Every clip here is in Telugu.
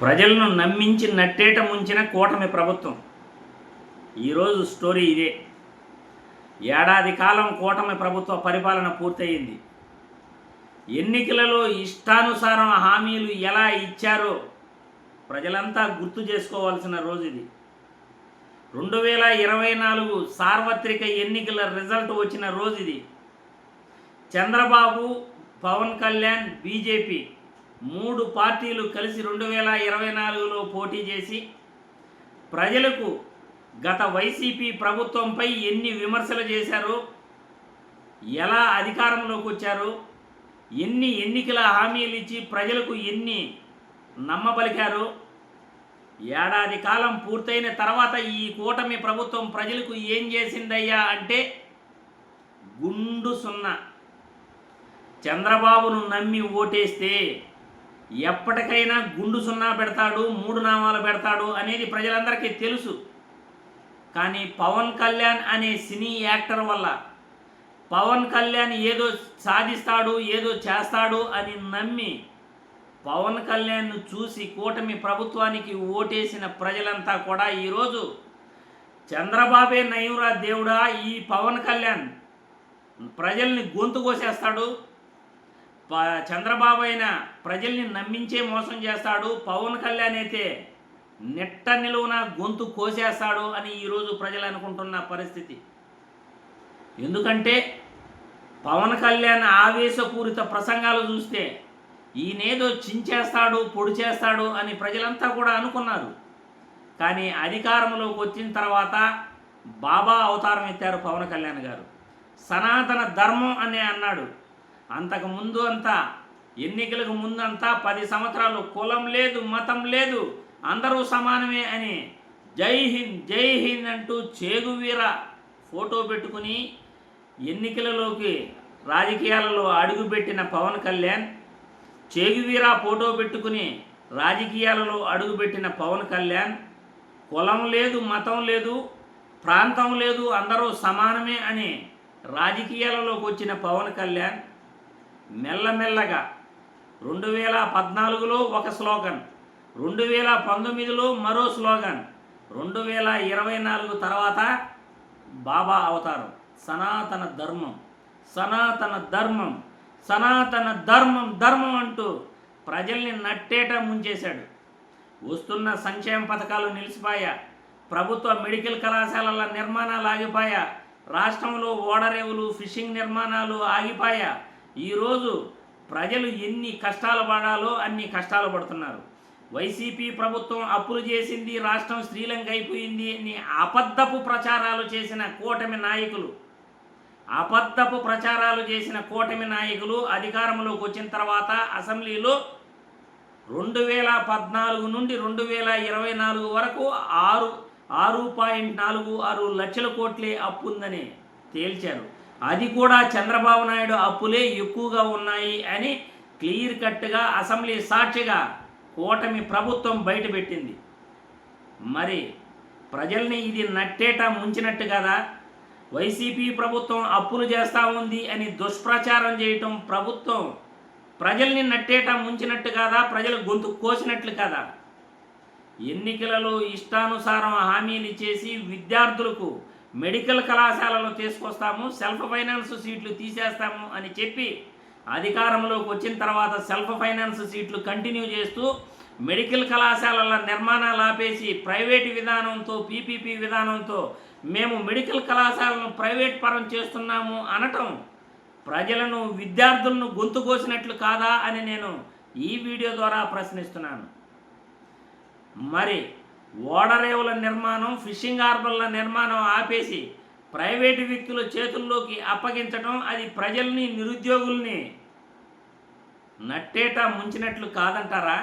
ప్రజలను నమ్మించి నట్టేట ముంచిన కూటమి ప్రభుత్వం. ఈరోజు స్టోరీ ఇదే. ఏడాది కాలం కూటమి ప్రభుత్వ పరిపాలన పూర్తయింది. ఎన్నికలలో ఇష్టానుసారం హామీలు ఎలా ఇచ్చారో ప్రజలంతా గుర్తు చేసుకోవాల్సిన రోజు ఇది రెండు వేల ఇరవై నాలుగు సార్వత్రిక ఎన్నికల రిజల్ట్ వచ్చిన రోజు ఇది చంద్రబాబు పవన్ కళ్యాణ్ బీజేపీ మూడు పార్టీలు కలిసి రెండు వేల ఇరవై నాలుగులో పోటీ చేసి ప్రజలకు గత వైసీపీ ప్రభుత్వంపై ఎన్ని విమర్శలు చేశారు ఎలా అధికారంలోకి వచ్చారు ఎన్ని ఎన్నికల హామీలు ఇచ్చి ప్రజలకు ఎన్ని నమ్మబలికారు ఏడాది కాలం పూర్తయిన తర్వాత ఈ కూటమి ప్రభుత్వం ప్రజలకు ఏం చేసిందయ్యా అంటే గుండు సున్నా. చంద్రబాబును నమ్మి ఓటేస్తే ఎప్పటికైనా గుండు సున్నా పెడతాడు మూడు నామాలు పెడతాడు అనేది ప్రజలందరికీ తెలుసు. కానీ పవన్ కళ్యాణ్ అనే సినీ యాక్టర్ వల్ల పవన్ కళ్యాణ్ ఏదో సాధిస్తాడు ఏదో చేస్తాడు అని నమ్మి పవన్ కళ్యాణ్ను చూసి కూటమి ప్రభుత్వానికి ఓటేసిన ప్రజలంతా కూడా ఈరోజు చంద్రబాబే నయురా దేవుడా ఈ పవన్ కళ్యాణ్ ప్రజల్ని గొంతు కోసేస్తాడు చంద్రబాబు అయినా ప్రజల్ని నమ్మించే మోసం చేస్తాడు. పవన్ కళ్యాణ్ అయితే నెట్ట నిలువున గొంతు కోసేస్తాడు అని ఈరోజు ప్రజలు అనుకుంటున్న పరిస్థితి. ఎందుకంటే పవన్ కళ్యాణ్ ఆవేశపూరిత ప్రసంగాలు చూస్తే ఈయనేదో చించేస్తాడు పొడి చేస్తాడు అని ప్రజలంతా కూడా అనుకున్నారు. కానీ అధికారంలోకి వచ్చిన తర్వాత బాబా అవతారం ఎత్తారు పవన్ కళ్యాణ్ గారు. సనాతన ధర్మం అనే అన్నాడు. అంతకు ముందు అంతా ఎన్నికలకు ముందంతా పది సంవత్సరాలు కులం లేదు మతం లేదు అందరూ సమానమే అని జై హింద్ జై హింద్ అంటూ చేగువీర ఫోటో పెట్టుకుని ఎన్నికలలోకి రాజకీయాలలో అడుగుపెట్టిన పవన్ కళ్యాణ్ చేగువీర ఫోటో పెట్టుకుని రాజకీయాలలో అడుగుపెట్టిన పవన్ కళ్యాణ్ కులం లేదు మతం లేదు ప్రాంతం లేదు అందరూ సమానమే అని రాజకీయాలలోకి వచ్చిన పవన్ కళ్యాణ్ మెల్లమెల్లగా. రెండు వేల పద్నాలుగులో ఒక స్లోగన్. రెండు వేల పంతొమ్మిదిలో మరో స్లోగన్. రెండు వేల ఇరవై నాలుగు తర్వాత బాబా అవతారం. సనాతన ధర్మం. సనాతన ధర్మం. సనాతన ధర్మం ధర్మం అంటూ ప్రజల్ని నట్టేట ముంచేశాడు. వస్తున్న సంక్షేమ పథకాలు నిలిచిపోయా. ప్రభుత్వ మెడికల్ కళాశాలల నిర్మాణాలు ఆగిపోయా. రాష్ట్రంలో ఓడరేవులు ఫిషింగ్ నిర్మాణాలు ఆగిపోయా. ఈరోజు ప్రజలు ఎన్ని కష్టాలు పడాలో అన్ని కష్టాలు పడుతున్నారు. వైసీపీ ప్రభుత్వం అప్పులు చేసింది రాష్ట్రం శ్రీలంక అయిపోయింది అని అబద్ధపు ప్రచారాలు చేసిన కూటమి నాయకులు. అబద్ధపు ప్రచారాలు చేసిన కూటమి నాయకులు అధికారంలోకి వచ్చిన తర్వాత అసెంబ్లీలో రెండు వేల పద్నాలుగు నుండి రెండు వేల ఇరవై నాలుగు వరకు ఆరు ఆరు పాయింట్ నాలుగు ఆరు లక్షల కోట్లే అప్పు ఉందని తేల్చారు. అది కూడా చంద్రబాబు నాయుడు అప్పులే ఎక్కువగా ఉన్నాయి అని క్లియర్ కట్గా అసెంబ్లీ సాక్షిగా కూటమి ప్రభుత్వం బయటపెట్టింది. మరి ప్రజల్ని ఇది నట్టేట ముంచినట్టు కదా? వైసీపీ ప్రభుత్వం అప్పులు చేస్తూ ఉంది అని దుష్ప్రచారం చేయటం ప్రభుత్వం ప్రజల్ని నట్టేట ముంచినట్టు కాదా? ప్రజలు గొంతు కోసినట్లు కదా? ఎన్నికలలో ఇష్టానుసారం హామీలు చేసి విద్యార్థులకు మెడికల్ కళాశాలలో తీసుకొస్తాము సెల్ఫ్ ఫైనాన్స్ సీట్లు తీసేస్తాము అని చెప్పి అధికారంలోకి వచ్చిన తర్వాత సెల్ఫ్ ఫైనాన్స్ సీట్లు కంటిన్యూ చేస్తూ మెడికల్ కళాశాలల నిర్మాణాలు ఆపేసి ప్రైవేటు విధానంతో పీపీపీ విధానంతో మేము మెడికల్ కళాశాలను ప్రైవేట్ పరం చేస్తున్నాము అనటం ప్రజలను విద్యార్థులను గొంతు కోసినట్లు కాదా అని నేను ఈ వీడియో ద్వారా ప్రశ్నిస్తున్నాను. మరి ఓడరేవుల నిర్మాణం ఫిషింగ్ హార్బర్ల నిర్మాణం ఆపేసి ప్రైవేటు వ్యక్తుల చేతుల్లోకి అప్పగించడం అది ప్రజల్ని నిరుద్యోగుల్ని నట్టేట ముంచినట్లు కాదంటారా?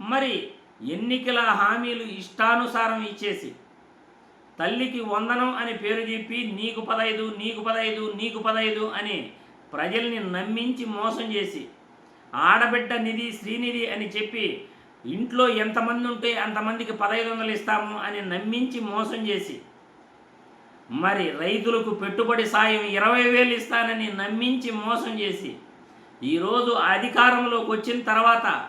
మరి ఎన్నికల హామీలు ఇష్టానుసారం ఇచ్చేసి తల్లికి వందనం అని పేరు చెప్పి నీకు పదైదు నీకు పదైదు నీకు పదైదు అని ప్రజల్ని నమ్మించి మోసం చేసి ఆడబిడ్డ నిధి శ్రీనిధి అని చెప్పి ఇంట్లో ఎంతమంది ఉంటే అంతమందికి పదహైదు వందలు ఇస్తాము అని నమ్మించి మోసం చేసి మరి రైతులకు పెట్టుబడి సాయం ఇరవై వేలు ఇస్తానని నమ్మించి మోసం చేసి ఈరోజు అధికారంలోకి వచ్చిన తర్వాత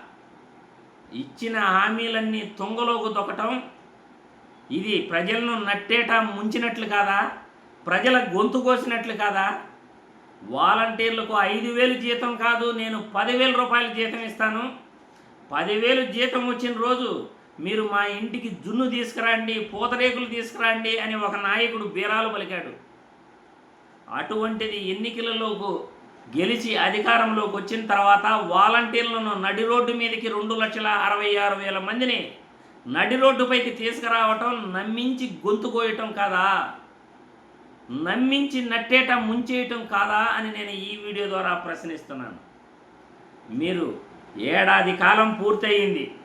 ఇచ్చిన హామీలన్నీ తుంగలోకి దొక్కటం ఇది ప్రజలను నట్టేట ముంచినట్లు కాదా? ప్రజల గొంతు కోసినట్లు కాదా? వాలంటీర్లకు ఐదు వేలు జీతం కాదు నేను పదివేల రూపాయల జీతం ఇస్తాను. పదివేలు జీతం వచ్చిన రోజు మీరు మా ఇంటికి జున్ను తీసుకురండి పూతరేకులు తీసుకురండి అని ఒక నాయకుడు బీరాలు పలికాడు. అటువంటిది ఎన్నికలలోకి గెలిచి అధికారంలోకి వచ్చిన తర్వాత వాలంటీర్లను నడి రోడ్డు మీదకి రెండు లక్షల అరవై ఆరు వేల మందిని నడి రోడ్డుపైకి తీసుకురావటం నమ్మించి గొంతు కోయటం కాదా? నమ్మించి నట్టేట ముంచేయటం కాదా అని నేను ఈ వీడియో ద్వారా ప్రశ్నిస్తున్నాను. మీరు ఏడాది కాలం పూర్తయింది.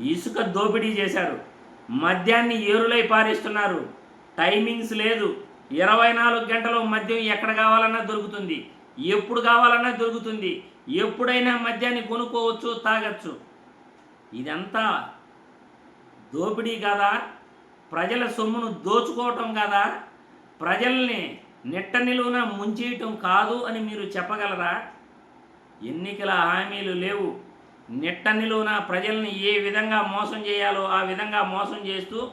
ఇసుక దోపిడీ చేశారు. మద్యాన్ని ఏరులై పారిస్తున్నారు. టైమింగ్స్ లేదు. ఇరవై నాలుగు గంటలు మద్యం ఎక్కడ కావాలన్నా దొరుకుతుంది. ఎప్పుడు కావాలన్నా దొరుకుతుంది. ఎప్పుడైనా మద్యాన్ని కొనుక్కోవచ్చు తాగొచ్చు. ఇదంతా దోపిడీ కాదా? ప్రజల సొమ్మును దోచుకోవటం కాదా? ప్రజల్ని నిట్ట నిలువున ముంచేయటం కాదు అని మీరు చెప్పగలరా? ఎన్నికల హామీలు లేవు. నెట్ట నిలువున ప్రజల్ని ఏ విధంగా మోసం చేయాలో ఆ విధంగా మోసం చేస్తూ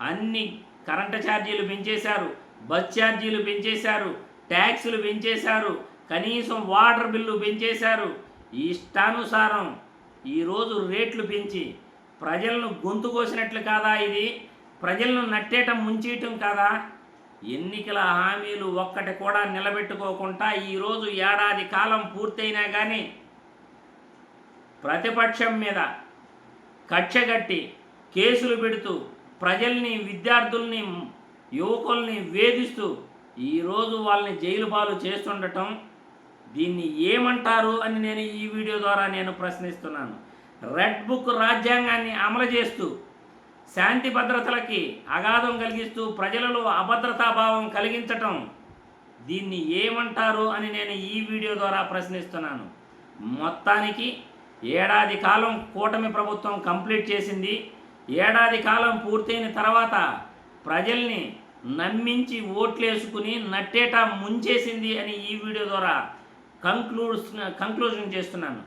అన్ని కరెంటు ఛార్జీలు పెంచేశారు. బస్ ఛార్జీలు పెంచేశారు. ట్యాక్సులు పెంచేశారు. కనీసం వాటర్ బిల్లు పెంచేశారు. ఇష్టానుసారం ఈరోజు రేట్లు పెంచి ప్రజలను గొంతు కోసినట్లు కాదా ఇది? ప్రజలను నట్టేయటం ముంచేయటం కాదా? ఎన్నికల హామీలు ఒక్కటి కూడా నిలబెట్టుకోకుండా ఈరోజు ఏడాది కాలం పూర్తయినా కానీ ప్రతిపక్షం మీద కక్షగట్టి కేసులు పెడుతూ ప్రజల్ని విద్యార్థుల్ని యువకుల్ని వేధిస్తూ ఈరోజు వాళ్ళని జైలు పాలు చేస్తుండటం దీన్ని ఏమంటారు అని నేను ఈ వీడియో ద్వారా నేను ప్రశ్నిస్తున్నాను. రెడ్ బుక్ రాజ్యాంగాన్ని అమలు చేస్తూ శాంతి భద్రతలకి అగాధం కలిగిస్తూ ప్రజలలో అభద్రతాభావం కలిగించటం. దీన్ని ఏమంటారు అని నేను ఈ వీడియో ద్వారా ప్రశ్నిస్తున్నాను. మొత్తానికి ఏడాది కాలం కూటమి ప్రభుత్వం కంప్లీట్ చేసింది. ఏడాది కాలం పూర్తయిన తర్వాత ప్రజల్ని నమ్మించి ఓట్లేసుకుని నట్టేట ముంచేసింది అని ఈ వీడియో ద్వారా కంక్లూడ్ కంక్లూజన్ చేస్తున్నాను.